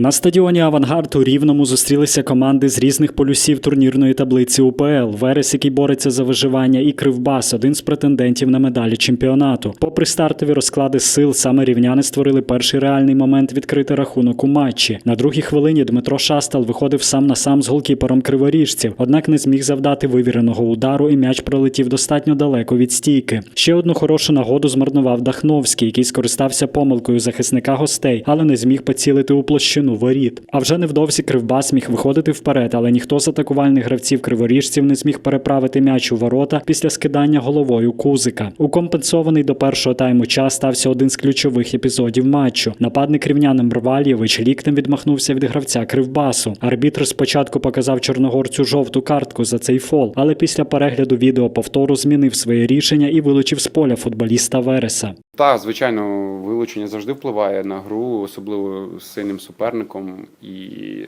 На стадіоні Авангард у Рівному зустрілися команди з різних полюсів турнірної таблиці УПЛ. Верес, який бореться за виживання, і Кривбас один з претендентів на медалі чемпіонату. Попри стартові розклади сил, саме рівняни створили перший реальний момент відкрити рахунок у матчі. На другій хвилині Дмитро Шастал виходив сам на сам з голкіпером криворіжців, однак не зміг завдати вивіреного удару, і м'яч пролетів достатньо далеко від стійки. Ще одну хорошу нагоду змарнував Дахновський, який скористався помилкою захисника гостей, але не зміг поцілити у площину воріт. А вже невдовзі Кривбас міг виходити вперед, але ніхто з атакувальних гравців криворіжців не зміг переправити м'яч у ворота після скидання головою кузика. У компенсований до першого тайму час стався один з ключових епізодів матчу. Нападник рівнянин Мрвальєвич ліктем відмахнувся від гравця Кривбасу. Арбітр спочатку показав чорногорцю жовту картку за цей фол, але після перегляду відео повтору змінив своє рішення і вилучив з поля футболіста Вереса. Та, звичайно, вилучення завжди впливає на гру, особливо з сильним суперником. І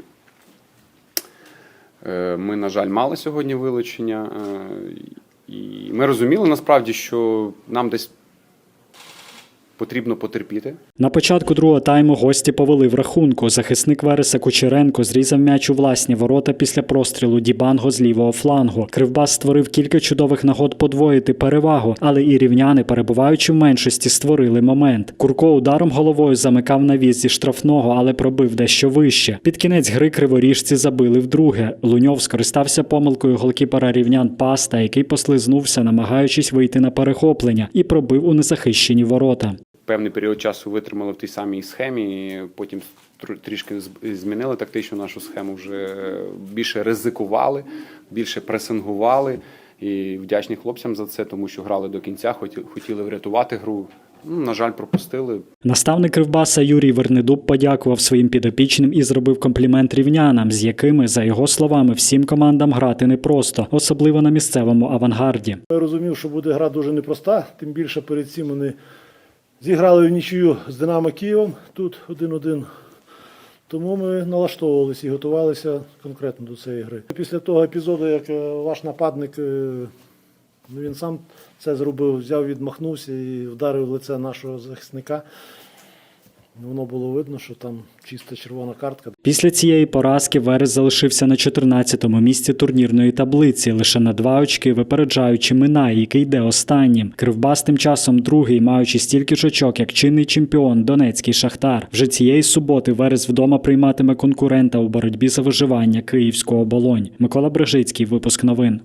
е, ми, на жаль, мали сьогодні вилучення. Е, і ми розуміли насправді, що нам десь потрібно потерпіти. На початку другого тайму гості повели в рахунку. Захисник Вереса Кучеренко зрізав м'яч у власні ворота після прострілу Дібанго з лівого флангу. Кривбас створив кілька чудових нагод подвоїти перевагу, але і рівняни, перебуваючи в меншості, створили момент. Курко ударом головою замикав навіс зі штрафного, але пробив дещо вище. Під кінець гри криворіжці забили вдруге. Луньов скористався помилкою голкіпера рівнян Паста, який послизнувся, намагаючись вийти на перехоплення, і пробив у незахищені ворота. Певний період часу витримали в тій самій схемі, потім трішки змінили тактичну нашу схему, вже більше ризикували, більше пресингували. І вдячні хлопцям за це, тому що грали до кінця, хотіли врятувати гру. Ну, на жаль, пропустили. Наставник Кривбаса Юрій Вернедуб подякував своїм підопічним і зробив комплімент рівнянам, з якими, за його словами, всім командам грати непросто, особливо на місцевому авангарді. Я розумів, що буде гра дуже непроста, тим більше перед цим вони зіграли в нічию з Динамо Києвом тут 1-1. Тому ми налаштовувалися і готувалися конкретно до цієї гри. Після того епізоду, як е, ваш нападник, е, ну, він сам це зробив, взяв, відмахнувся і вдарив в лице нашого захисника. Воно було видно, що там чиста червона картка. Після цієї поразки Верес залишився на 14-му місці турнірної таблиці, лише на два очки випереджаючи Минай, який йде останнім. Кривбас тим часом другий, маючи стільки ж очок, як чинний чемпіон Донецький Шахтар. Вже цієї суботи Верес вдома прийматиме конкурента у боротьбі за виживання київського оболонь. Микола Брежицький, випуск новин.